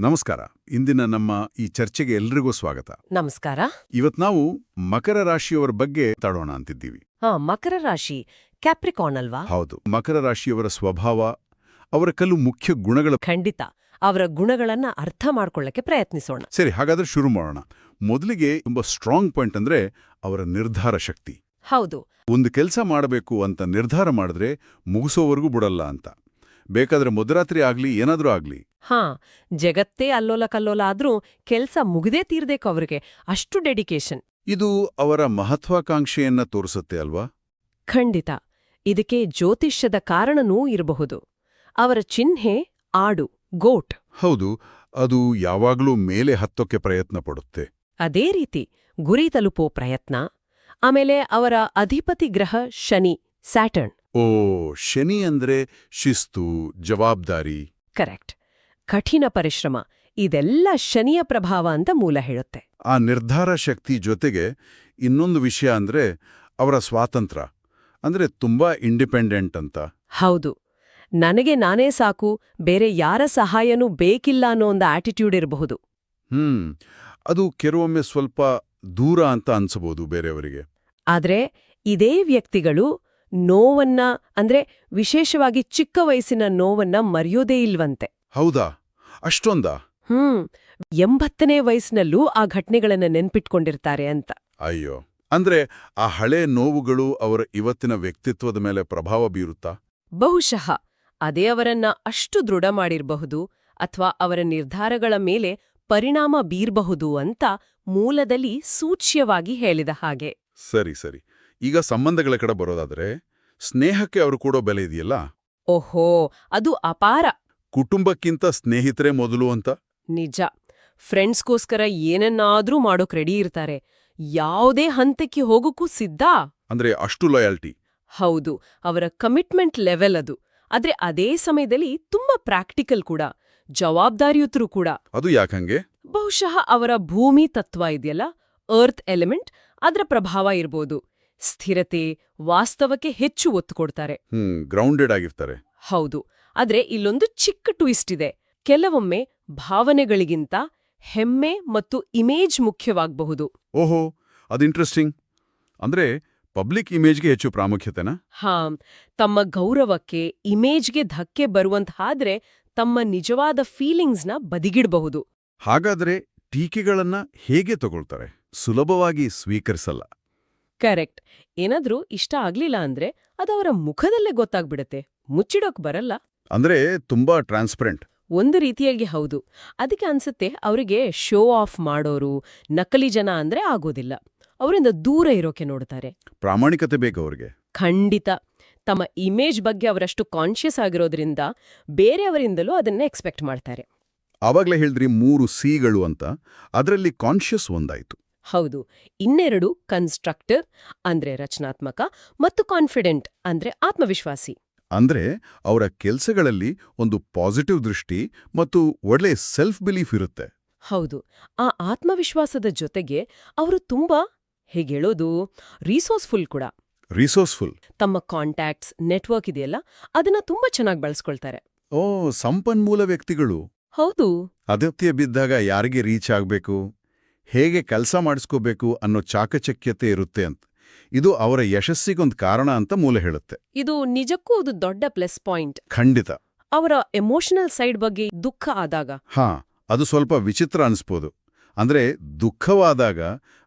ನಮಸ್ಕಾರ. ಇಂದಿನ ನಮ್ಮ ಈ ಚರ್ಚೆಗೆ ಎಲ್ರಿಗೂ ಸ್ವಾಗತ. ನಮಸ್ಕಾರ. ಇವತ್ ನಾವು ಮಕರ ರಾಶಿಯವರ ಬಗ್ಗೆ ತಾಡೋಣ ಅಂತಿದ್ದೀವಿ. ಹಾ ಮಕರ ರಾಶಿ ಕ್ಯಾಪ್ರಿಕಾನ್ ಅಲ್ವಾ? ಹೌದು. ಮಕರ ರಾಶಿಯವರ ಸ್ವಭಾವ ಅವರ ಕಲ್ಲು ಮುಖ್ಯ ಗುಣಗಳು ಖಂಡಿತ. ಅವರ ಗುಣಗಳನ್ನ ಅರ್ಥ ಮಾಡ್ಕೊಳ್ಳಕ್ಕೆ ಪ್ರಯತ್ನಿಸೋಣ. ಸರಿ ಹಾಗಾದ್ರೆ ಶುರು ಮಾಡೋಣ. ಮೊದಲಿಗೆ ತುಂಬಾ ಸ್ಟ್ರಾಂಗ್ ಪಾಯಿಂಟ್ ಅಂದ್ರೆ ಅವರ ನಿರ್ಧಾರ ಶಕ್ತಿ. ಹೌದು. ಒಂದು ಕೆಲಸ ಮಾಡಬೇಕು ಅಂತ ನಿರ್ಧಾರ ಮಾಡಿದ್ರೆ ಮುಗಿಸೋವರೆಗೂ ಬಿಡಲ್ಲ ಅಂತ. ಬೇಕಾದ್ರೆ ಮಧ್ಯರಾತ್ರಿ ಆಗ್ಲಿ ಏನಾದ್ರೂ ಆಗ್ಲಿ ಹಾ ಜಗತ್ತೇ ಅಲ್ಲೋಲ ಕಲ್ಲೋಲ ಆದ್ರೂ ಕೆಲ್ಸ ಮುಗದೇ ತೀರ್ಬೇಕು ಅವ್ರಿಗೆ. ಅಷ್ಟು ಡೆಡಿಕೇಶನ್ ಇದು ಅವರ ಮಹತ್ವಾಕಾಂಕ್ಷೆಯನ್ನ ತೋರಿಸುತ್ತೆ ಅಲ್ವಾ? ಖಂಡಿತ. ಇದಕ್ಕೆ ಜ್ಯೋತಿಷ್ಯದ ಕಾರಣನೂ ಇರಬಹುದು. ಅವರ ಚಿಹ್ನೆ ಆಡು ಗೋಟ್. ಹೌದು ಅದು ಯಾವಾಗ್ಲೂ ಮೇಲೆ ಹತ್ತೋಕೆ ಪ್ರಯತ್ನ ಪಡುತ್ತೆ. ಅದೇ ರೀತಿ ಗುರಿ ತಲುಪೋ ಪ್ರಯತ್ನ. ಆಮೇಲೆ ಅವರ ಅಧಿಪತಿ ಗ್ರಹ ಶನಿ ಸ್ಯಾಟರ್ನ್. ಓ ಶನಿ ಅಂದ್ರೆ ಶಿಸ್ತು ಜವಾಬ್ದಾರಿ. ಕರೆಕ್ಟ್. ಕಠಿಣ ಪರಿಶ್ರಮ ಇದೆಲ್ಲ ಶನಿಯ ಪ್ರಭಾವ ಅಂತ ಮೂಲ ಹೇಳುತ್ತೆ. ಆ ನಿರ್ಧಾರ ಶಕ್ತಿ ಜೊತೆಗೆ ಇನ್ನೊಂದು ವಿಷಯ ಅಂದ್ರೆ ಅವರ ಸ್ವಾತಂತ್ರ್ಯ ಅಂದ್ರೆ ತುಂಬಾ ಇಂಡಿಪೆಂಡೆಂಟ್ ಅಂತ. ಹೌದು. ನನಗೆ ನಾನೇ ಸಾಕು ಬೇರೆ ಯಾರ ಸಹಾಯನೂ ಬೇಕಿಲ್ಲ ಅನ್ನೋ ಒಂದು ಆಟಿಟ್ಯೂಡ್ ಇರಬಹುದು. ಹ್ಮ್. ಅದು ಕೆಲವೊಮ್ಮೆ ಸ್ವಲ್ಪ ದೂರ ಅಂತ ಅನ್ಸಬಹುದು ಬೇರೆಯವರಿಗೆ. ಆದ್ರೆ ಇದೇ ವ್ಯಕ್ತಿಗಳು ನೋವನ್ನ ಅಂದ್ರೆ ವಿಶೇಷವಾಗಿ ಚಿಕ್ಕ ವಯಸ್ಸಿನ ನೋವನ್ನ ಮರೆಯೋದೇ ಇಲ್ವಂತೆ. ಹೌದಾ? ಅಷ್ಟೊಂದ? ಹ್ಮ್. ಎಂಬತ್ತನೇ ವಯಸ್ಸಿನಲ್ಲೂ ಆ ಘಟನೆಗಳನ್ನ ನೆನ್ಪಿಟ್ಕೊಂಡಿರ್ತಾರೆ ಅಂತ. ಅಯ್ಯೋ. ಅಂದ್ರೆ ಆ ಹಳೆ ನೋವುಗಳು ಅವರ ಇವತ್ತಿನ ವ್ಯಕ್ತಿತ್ವದ ಮೇಲೆ ಪ್ರಭಾವ ಬೀರುತ್ತಾ? ಬಹುಶಃ. ಅದೇ ಅವರನ್ನ ಅಷ್ಟು ದೃಢ ಮಾಡಿರಬಹುದು ಅಥವಾ ಅವರ ನಿರ್ಧಾರಗಳ ಮೇಲೆ ಪರಿಣಾಮ ಬೀರ್ಬಹುದು ಅಂತ ಮೂಲದಲ್ಲಿ ಸೂಚ್ಯವಾಗಿ ಹೇಳಿದ ಹಾಗೆ. ಸರಿ ಸರಿ. ಈಗ ಸಂಬಂಧಗಳ ಕಡೆ ಬರೋದಾದ್ರೆ ಸ್ನೇಹಕ್ಕೆ ಅವರು ಕೊಡೋ ಬೆಲೆ ಇದೆಯಲ್ಲ? ಓಹೋ ಅದು ಅಪಾರ. ಕುಟುಂಬಕ್ಕಿಂತ ಸ್ನೇಹಿತರೆ ಮೊದಲು ಅಂತ? ನಿಜ. ಫ್ರೆಂಡ್ಸ್ಗೋಸ್ಕರ ಏನನ್ನಾದ್ರೂ ಮಾಡೋಕ್ ರೆಡಿ ಇರ್ತಾರೆ. ಯಾವುದೇ ಹಂತಕ್ಕೆ ಹೋಗೋಕ್ಕೂ ಸಿದ್ಧ? ಅಂದ್ರೆ ಅಷ್ಟು ಲಾಯಾಲ್ಟಿ ಹೌದು ಅವರ ಕಮಿಟ್ಮೆಂಟ್ ಲೆವೆಲ್ ಅದು. ಆದ್ರೆ ಅದೇ ಸಮಯದಲ್ಲಿ ತುಂಬಾ ಪ್ರಾಕ್ಟಿಕಲ್ ಕೂಡ. ಜವಾಬ್ದಾರಿಯುತರು ಕೂಡ. ಅದು ಯಾಕಂಗೆ ಬಹುಶಃ ಅವರ ಭೂಮಿ ತತ್ವ ಇದೆಯಲ್ಲ? ಅರ್ತ್ ಎಲಿಮೆಂಟ್ ಅದರ ಪ್ರಭಾವ ಇರ್ಬೋದು. ಸ್ಥಿರತೆ ವಾಸ್ತವಕ್ಕೆ ಹೆಚ್ಚು ಒತ್ತು ಕೊಡ್ತಾರೆ. ಹ್ಮ್ ಗ್ರೌಂಡೆಡ್ ಆಗಿರ್ತಾರೆ. ಹೌದು. ಆದ್ರೆ ಇಲ್ಲೊಂದು ಚಿಕ್ಕ ಟ್ವಿಸ್ಟ್ ಇದೆ. ಕೆಲವೊಮ್ಮೆ ಭಾವನೆಗಳಿಗಿಂತ ಹೆಮ್ಮೆ ಮತ್ತು ಇಮೇಜ್ ಮುಖ್ಯವಾಗಬಹುದು. ಓಹೋ ಅದು ಇಂಟ್ರೆಸ್ಟಿಂಗ್ ಅಂದ್ರೆ ಪಬ್ಲಿಕ್ ಇಮೇಜ್ಗೆ ಹೆಚ್ಚು ಪ್ರಾಮುಖ್ಯತೆನಾ? ಹಾ ತಮ್ಮ ಗೌರವಕ್ಕೆ ಇಮೇಜ್ಗೆ ಧಕ್ಕೆ ಬರುವಂತಾದ್ರೆ ತಮ್ಮ ನಿಜವಾದ ಫೀಲಿಂಗ್ಸ್ನ ಬದಿಗಿಡಬಹುದು. ಹಾಗಾದ್ರೆ ಟೀಕೆಗಳನ್ನ ಹೇಗೆ ತಗೊಳ್ತಾರೆ? ಸುಲಭವಾಗಿ ಸ್ವೀಕರಿಸಲ್ಲ. ಕರೆಕ್ಟ್ ಏನಾದ್ರೂ ಇಷ್ಟ ಆಗ್ಲಿಲ್ಲ ಅಂದ್ರೆ ಅದವರ ಮುಖದಲ್ಲೇ ಗೊತ್ತಾಗ್ಬಿಡತ್ತೆ. ಮುಚ್ಚಿಡೋಕ್ ಬರಲ್ಲ. ಅಂದ್ರೆ ತುಂಬಾ ಟ್ರಾನ್ಸ್ಪರೆಂಟ್ ಒಂದು ರೀತಿಯಾಗಿ ಹೌದು. ಅದಕ್ಕೆ ಅನ್ಸುತ್ತೆ ಅವರಿಗೆ ಶೋ ಆಫ್ ಮಾಡೋರು ನಕಲಿ ಜನ ಅಂದ್ರೆ ಆಗೋದಿಲ್ಲ. ಅವರಿಂದ ದೂರ ಇರೋಕೆ ನೋಡ್ತಾರೆ. ಪ್ರಾಮಾಣಿಕತೆ ಬೇಕು ಅವರಿಗೆ. ಖಂಡಿತ. ತಮ್ಮ ಇಮೇಜ್ ಬಗ್ಗೆ ಅವರಷ್ಟು ಕಾನ್ಷಿಯಸ್ ಆಗಿರೋದ್ರಿಂದ ಬೇರೆಯವರಿಂದಲೂ ಅದನ್ನ ಎಕ್ಸ್ಪೆಕ್ಟ್ ಮಾಡ್ತಾರೆ. ಅವಾಗ್ಲೇ ಹೇಳಿದ್ರಿ ಮೂರು ಸಿಗಳು ಅಂತ. ಅದರಲ್ಲಿ ಕಾನ್ಷಿಯಸ್ ಒಂದಾಯ್ತು. ಹೌದು. ಇನ್ನೆರಡು ಕನ್ಸ್ಟ್ರಕ್ಟಿವ್ ಅಂದ್ರೆ ರಚನಾತ್ಮಕ ಮತ್ತು ಕಾನ್ಫಿಡೆಂಟ್ ಅಂದ್ರೆ ಆತ್ಮವಿಶ್ವಾಸಿ. ಅಂದ್ರೆ ಅವರ ಕೆಲಸಗಳಲ್ಲಿ ಒಂದು ಪಾಸಿಟಿವ್ ದೃಷ್ಟಿ ಮತ್ತು ಒಳ್ಳೆ ಸೆಲ್ಫ್ ಬಿಲೀಫ್ ಇರುತ್ತೆ. ಹೌದು. ಆ ಆತ್ಮವಿಶ್ವಾಸದ ಜೊತೆಗೆ ಅವರು ತುಂಬಾ ಹೇಗೇಳೋದು ರಿಸೋರ್ಸ್ಫುಲ್ ಕೂಡ. ರಿಸೋರ್ಸ್ಫುಲ್ ತಮ್ಮ ಕಾಂಟ್ಯಾಕ್ಟ್ಸ್ ನೆಟ್ವರ್ಕ್ ಇದೆಯಲ್ಲ ಅದನ್ನ ತುಂಬಾ ಚೆನ್ನಾಗಿ ಬಳಸ್ಕೊಳ್ತಾರೆ. ಓ ಸಂಪನ್ಮೂಲ ವ್ಯಕ್ತಿಗಳು. ಹೌದು. ಅಗತ್ಯ ಬಿದ್ದಾಗ ಯಾರಿಗೆ ರೀಚ್ ಆಗಬೇಕು? ಹೇಗೆ ಕೆಲಸ ಮಾಡಿಸ್ಕೋಬೇಕು ಅನ್ನೋ ಚಾಕಚಕ್ಯತೆ ಇರುತ್ತೆ ಅಂತ. ಇದು ಅವರ ಯಶಸ್ಸಿಗೊಂದು ಕಾರಣ ಅಂತ ಮೂಲ ಹೇಳುತ್ತೆ. ಇದು ನಿಜಕ್ಕೂ ಅದು ದೊಡ್ಡ ಪ್ಲಸ್ ಪಾಯಿಂಟ್. ಖಂಡಿತ. ಅವರ ಎಮೋಷನಲ್ ಸೈಡ್ ಬಗ್ಗೆ ದುಃಖ ಆದಾಗ. ಹಾ ಅದು ಸ್ವಲ್ಪ ವಿಚಿತ್ರ ಅನಿಸ್ಬೋದು. ಅಂದ್ರೆ ದುಃಖವಾದಾಗ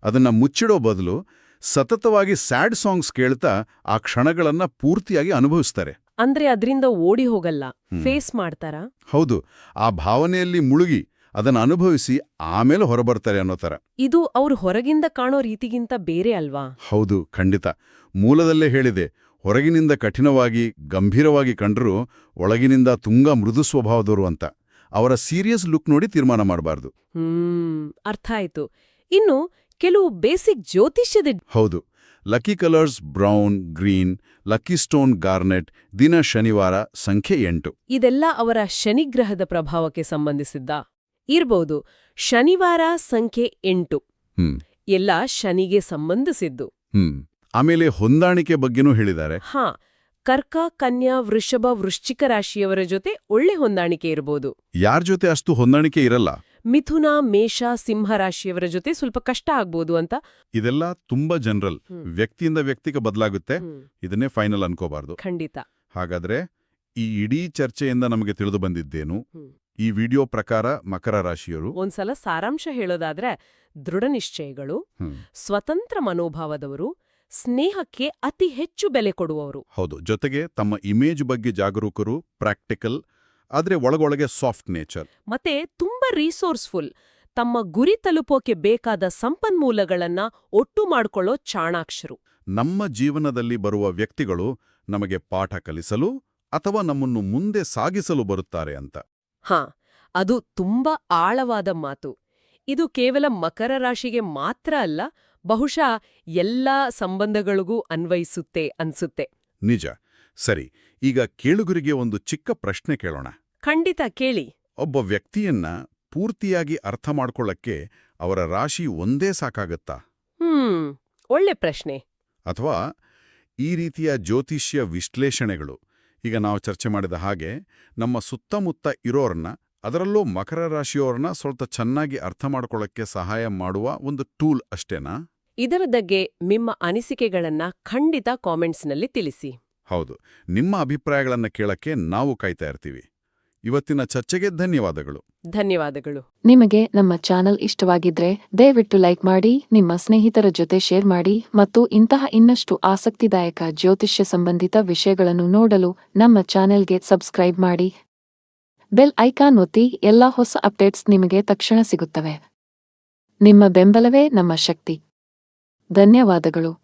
ಅದನ್ನ ಮುಚ್ಚಿಡೋ ಬದಲು ಸತತವಾಗಿ ಸ್ಯಾಡ್ ಸಾಂಗ್ಸ್ ಕೇಳ್ತಾ ಆ ಕ್ಷಣಗಳನ್ನ ಪೂರ್ತಿಯಾಗಿ ಅನುಭವಿಸ್ತಾರೆ. ಅಂದ್ರೆ ಅದರಿಂದ ಓಡಿ ಹೋಗಲ್ಲ. ಫೇಸ್ ಮಾಡ್ತಾರ? ಹೌದು. ಆ ಭಾವನೆಯಲ್ಲಿ ಮುಳುಗಿ ಅದನ್ನ ಅನುಭವಿಸಿ ಆಮೇಲೆ ಹೊರಬರ್ತಾರೆ ಅನ್ನೋ ಥರ. ಇದು ಅವ್ರು ಹೊರಗಿಂದ ಕಾಣೋ ರೀತಿಗಿಂತ ಬೇರೆ ಅಲ್ವಾ? ಹೌದು ಖಂಡಿತ. ಮೂಲದಲ್ಲೇ ಹೇಳಿದೆ ಹೊರಗಿನಿಂದ ಕಠಿಣವಾಗಿ ಗಂಭೀರವಾಗಿ ಕಂಡರೂ ಒಳಗಿನಿಂದ ತುಂಗ ಮೃದು ಸ್ವಭಾವದವರು ಅಂತ. ಅವರ ಸೀರಿಯಸ್ ಲುಕ್ ನೋಡಿ ತೀರ್ಮಾನ ಮಾಡಬಾರ್ದು. ಹ್ಮ್ ಅರ್ಥ ಆಯ್ತು. ಇನ್ನು ಕೆಲವು ಬೇಸಿಕ್ ಜ್ಯೋತಿಷ್ಯದ ಹೌದು lucky colours brown green lucky stone garnet ದಿನ ಶನಿವಾರ ಸಂಖ್ಯೆ ಎಂಟು. ಇದೆಲ್ಲ ಅವರ ಶನಿಗ್ರಹದ ಪ್ರಭಾವಕ್ಕೆ ಸಂಬಂಧಿಸಿದ್ದ? ಇರ್ಬೋದು. ಶನಿವಾರ ಸಂಖ್ಯೆ ಎಂಟು. ಎಲ್ಲ ಶನಿಗೆ ಸಂಬಂಧಿಸಿದ್ದು. ಹ್ಮ್. ಆಮೇಲೆ ಹೊಂದಾಣಿಕೆ ಬಗ್ಗೆನೂ ಹೇಳಿದ್ದಾರೆ. ಹಾ ಕರ್ಕ ಕನ್ಯಾ ವೃಷಭ ವೃಶ್ಚಿಕ ರಾಶಿಯವರ ಜೊತೆ ಒಳ್ಳೆ ಹೊಂದಾಣಿಕೆ ಇರಬಹುದು ಯಾರ ಜೊತೆ ಅಷ್ಟು ಹೊಂದಾಣಿಕೆ ಇರಲ್ಲ? ಮಿಥುನ ಮೇಷ ಸಿಂಹ ರಾಶಿಯವರ ಜೊತೆ ಸ್ವಲ್ಪ ಕಷ್ಟ ಆಗ್ಬೋದು ಅಂತ. ಇದೆಲ್ಲ ತುಂಬಾ ಜನರಲ್. ವ್ಯಕ್ತಿಯಿಂದ ವ್ಯಕ್ತಿಗೆ ಬದಲಾಗುತ್ತೆ. ಇದನ್ನೇ ಫೈನಲ್ ಅನ್ಕೋಬಾರ್ದು. ಖಂಡಿತ. ಹಾಗಾದ್ರೆ ಈ ಇಡೀ ಚರ್ಚೆಯಿಂದ ನಮಗೆ ತಿಳಿದು ಬಂದಿದ್ದೇನು. ಈ ವಿಡಿಯೋ ಪ್ರಕಾರ ಮಕರ ರಾಶಿಯರು. ಒಂದ್ಸಲ ಸಾರಾಂಶ ಹೇಳೋದಾದ್ರೆ ದೃಢ ನಿಶ್ಚಯಗಳು ಸ್ವತಂತ್ರ ಮನೋಭಾವದವರು ಸ್ನೇಹಕ್ಕೆ ಅತಿ ಹೆಚ್ಚು ಬೆಲೆ ಕೊಡುವವರು. ಹೌದು ಜೊತೆಗೆ ತಮ್ಮ ಇಮೇಜ್ ಬಗ್ಗೆ ಜಾಗರೂಕರು ಪ್ರಾಕ್ಟಿಕಲ್ ಆದ್ರೆ ಒಳಗೊಳಗೆ ಸಾಫ್ಟ್ ನೇಚರ್. ಮತ್ತೆ ತುಂಬಾ ರಿಸೋರ್ಸ್ಫುಲ್ ತಮ್ಮ ಗುರಿ ತಲುಪೋಕೆ ಬೇಕಾದ ಸಂಪನ್ಮೂಲಗಳನ್ನ ಒಟ್ಟು ಮಾಡಿಕೊಳ್ಳೋ ಚಾಣಾಕ್ಷರು. ನಮ್ಮ ಜೀವನದಲ್ಲಿ ಬರುವ ವ್ಯಕ್ತಿಗಳು ನಮಗೆ ಪಾಠ ಕಲಿಸಲು ಅಥವಾ ನಮ್ಮನ್ನು ಮುಂದೆ ಸಾಗಿಸಲು ಬರುತ್ತಾರೆ ಅಂತ. ಹಾ ಅದು ತುಂಬಾ ಆಳವಾದ ಮಾತು. ಇದು ಕೇವಲ ಮಕರ ರಾಶಿಗೆ ಮಾತ್ರ ಅಲ್ಲ ಬಹುಶಃ ಎಲ್ಲಾ ಸಂಬಂಧಗಳಿಗೂ ಅನ್ವಯಿಸುತ್ತೆ ಅನ್ಸುತ್ತೆ. ನಿಜ. ಸರಿ ಈಗ ಕೇಳುಗರಿಗೆ ಒಂದು ಚಿಕ್ಕ ಪ್ರಶ್ನೆ ಕೇಳೋಣ. ಖಂಡಿತ ಕೇಳಿ. ಒಬ್ಬ ವ್ಯಕ್ತಿಯನ್ನ ಪೂರ್ತಿಯಾಗಿ ಅರ್ಥ ಮಾಡ್ಕೊಳ್ಳಕ್ಕೆ ಅವರ ರಾಶಿ ಒಂದೇ ಸಾಕಾಗತ್ತಾ? ಹ್ಮ್ ಒಳ್ಳೆ ಪ್ರಶ್ನೆ. ಅಥವಾ ಈ ರೀತಿಯ ಜ್ಯೋತಿಷ್ಯ ವಿಶ್ಲೇಷಣೆಗಳು ಈಗ ನಾವು ಚರ್ಚೆ ಮಾಡಿದ ಹಾಗೆ ನಮ್ಮ ಸುತ್ತಮುತ್ತ ಇರೋರನ್ನ ಅದರಲ್ಲೂ ಮಕರ ರಾಶಿಯವ್ರನ್ನ ಸ್ವಲ್ಪ ಚೆನ್ನಾಗಿ ಅರ್ಥ ಮಾಡಿಕೊಳ್ಳಕ್ಕೆ ಸಹಾಯ ಮಾಡುವ ಒಂದು ಟೂಲ್ ಅಷ್ಟೇನಾ? ಇದರ ಬಗ್ಗೆ ನಿಮ್ಮ ಅನಿಸಿಕೆಗಳನ್ನ ಖಂಡಿತ ಕಾಮೆಂಟ್ಸ್ನಲ್ಲಿ ತಿಳಿಸಿ. ಹೌದು. ನಿಮ್ಮ ಅಭಿಪ್ರಾಯಗಳನ್ನ ಕೇಳಕ್ಕೆ ನಾವು ಕಾಯ್ತಾ ಇರ್ತೀವಿ. ಇವತ್ತಿನ ಚರ್ಚೆಗೆ ಧನ್ಯವಾದಗಳು. ಧನ್ಯವಾದಗಳು. ನಿಮಗೆ ನಮ್ಮ ಚಾನೆಲ್ ಇಷ್ಟವಾಗಿದ್ರೆ ದಯವಿಟ್ಟು ಲೈಕ್ ಮಾಡಿ ನಿಮ್ಮ ಸ್ನೇಹಿತರ ಜೊತೆ ಶೇರ್ ಮಾಡಿ ಮತ್ತು ಇಂತಹ ಇನ್ನಷ್ಟು ಆಸಕ್ತಿದಾಯಕ ಜ್ಯೋತಿಷ್ಯ ಸಂಬಂಧಿತ ವಿಷಯಗಳನ್ನು ನೋಡಲು ನಮ್ಮ ಚಾನೆಲ್ಗೆ ಸಬ್ಸ್ಕ್ರೈಬ್ ಮಾಡಿ. ಬೆಲ್ ಐಕಾನ್ ಒತ್ತಿ ಎಲ್ಲಾ ಹೊಸ ಅಪ್ಡೇಟ್ಸ್ ನಿಮಗೆ ತಕ್ಷಣ ಸಿಗುತ್ತವೆ. ನಿಮ್ಮ ಬೆಂಬಲವೇ ನಮ್ಮ ಶಕ್ತಿ. ಧನ್ಯವಾದಗಳು.